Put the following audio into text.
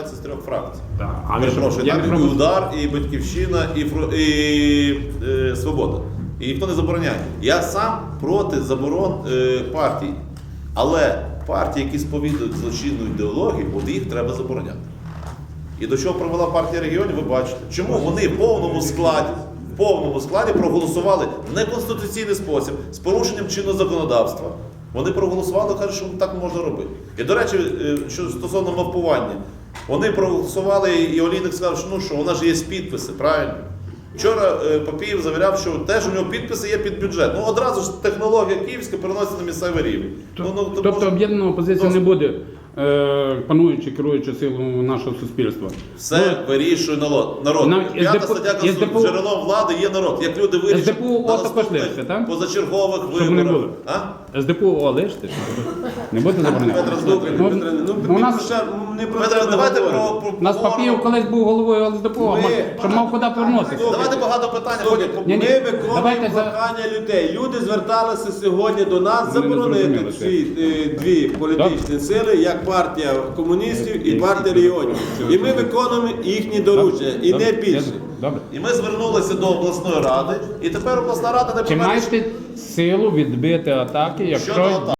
складається з трьох фракцій. Так, щоб- Перепрошую, я там і пропустив. удар, і батьківщина, і, Фро- і е, свобода. І ніхто не забороняє. Я сам проти заборон е, партій. Але партії, які сповідують злочинну ідеологію, от їх треба забороняти. І до чого привела партія регіонів, ви бачите. Чому вони в повному складі, в повному складі проголосували в неконституційний спосіб з порушенням чинного законодавства. Вони проголосували, кажуть, що так можна робити. І до речі, е, що стосовно мавпування, вони проголосували, і Олійник сказав, що ну що, у нас ж є підписи, правильно? Вчора е, Папієв завіряв, що теж у нього підписи є під бюджет. Ну одразу ж технологія київська переноситься на місцевий рівень. Ну, ну, Тобто може- об'єднаного опозиція Ну, не буде е, пануючи, керуючи силу нашого суспільства. Все вирішує народ. народ. Ну, П'ята стаття Конституції. Джерелом влади є народ. Як люди вирішать СДПУ також лиште, так? позачергових. А? СДПУ лиште, не буде забороняти. Ну, Петре, ну, ну, нас- давайте про, У нас Папієв колись був головою ЛСДПУ, щоб мав куди повернутися. Давайте багато питань. Ні, Ми виконуємо прохання людей. Люди зверталися сьогодні до нас заборонити ці е, дві політичні сили, як партія комуністів і партія регіонів. І ми виконуємо їхні доручення, і не більше. Добре. І ми звернулися до обласної ради, і тепер обласна рада не Чи маєте силу відбити атаки, Щодо якщо атак.